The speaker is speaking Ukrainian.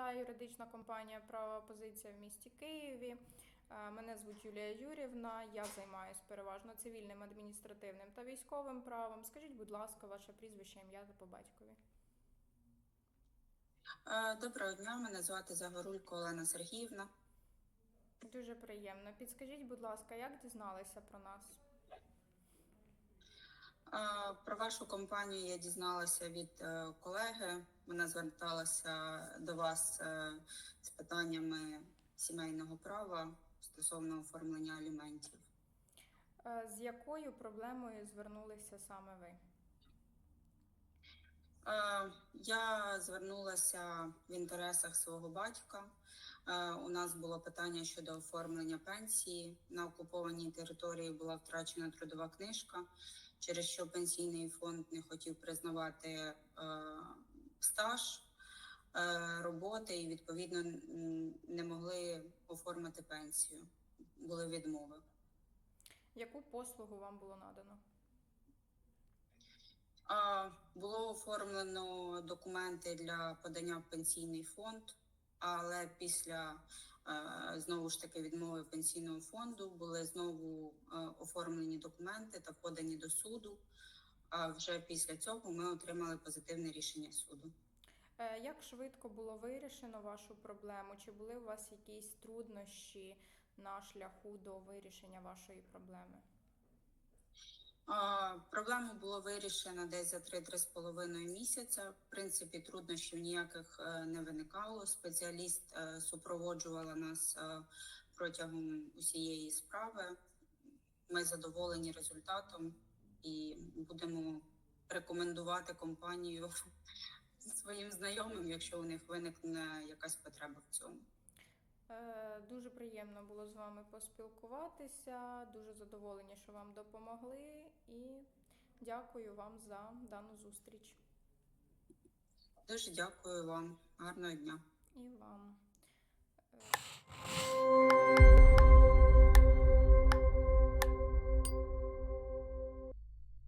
юридична компанія Права позиція в місті Києві. Е, Мене звуть Юлія Юрівна. Я займаюся переважно цивільним, адміністративним та військовим правом. Скажіть, будь ласка, ваше прізвище, ім'я та по батькові. Е, Доброго дня, мене звати Загорулько Олена Сергіївна. Дуже приємно. Підскажіть, будь ласка, як дізналися про нас? Про вашу компанію я дізналася від е, колеги. Вона зверталася до вас е, з питаннями сімейного права стосовно оформлення аліментів. Е, З якою проблемою звернулися саме ви? Е, Я звернулася в інтересах свого батька. Е, У нас було питання щодо оформлення пенсії. На окупованій території була втрачена трудова книжка, через що пенсійний фонд не хотів признавати е, стаж роботи і відповідно не могли оформити пенсію. Були відмови. Яку послугу вам було надано? Було оформлено документи для подання в пенсійний фонд, але після е, знову ж таки відмови пенсійного фонду були знову е, оформлені документи та подані до суду. А вже після цього ми отримали позитивне рішення суду. Е, Як швидко було вирішено вашу проблему? Чи були у вас якісь труднощі на шляху до вирішення вашої проблеми? Проблему було вирішено десь за 3-3,5 місяця. В принципі, труднощів ніяких е, не виникало. Спеціаліст е, супроводжувала нас е, протягом усієї справи. Ми задоволені результатом і будемо рекомендувати компанію своїм знайомим, якщо у них виникне якась потреба в цьому. Е, дуже приємно було з вами поспілкуватися. Дуже задоволені, що вам допомогли, і дякую вам за дану зустріч. Дуже дякую вам, гарного дня і вам. Е.